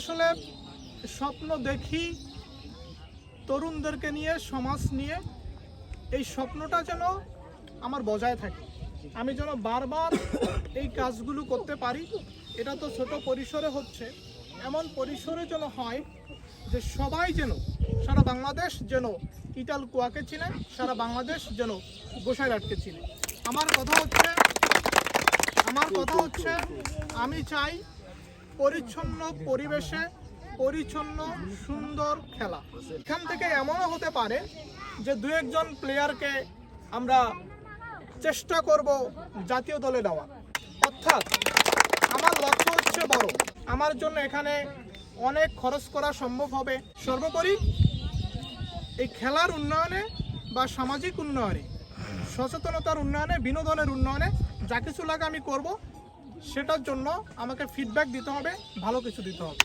আসলে স্বপ্ন দেখি তরুণদেরকে নিয়ে, সমাজ নিয়ে। এই স্বপ্নটা যেন আমার বজায় থাকে। আমি যেন বারবার এই কাজগুলো করতে পারি। এটা তো ছোট পরিসরে হচ্ছে। এমন পরিসরে যেন হয় যে সবাই যেন, সারা বাংলাদেশ যেন ইটাল কুয়াকে চিনে, সারা বাংলাদেশ যেন গোসাইরাটকে চিনে। আমার কথা হচ্ছে, আমার কথা হচ্ছে, আমি চাই পরিচ্ছন্ন পরিবেশে পরিচ্ছন্ন, সুন্দর খেলা। এখান থেকে এমনও হতে পারে যে দু একজন প্লেয়ারকে আমরা চেষ্টা করব জাতীয় দলে দেওয়া অর্থাৎ আমার লক্ষ্য হচ্ছে বড়। আমার জন্য এখানে অনেক খরচ করা সম্ভব হবে। সর্বোপরি এই খেলার উন্নয়নে বা সামাজিক উন্নয়নে, সচেতনতার উন্নয়নে, বিনোদনের উন্নয়নে যা কিছু লাগে আমি করব। সেটার জন্য আমাকে ফিডব্যাক দিতে হবে ভালো কিছু দিতে হবে।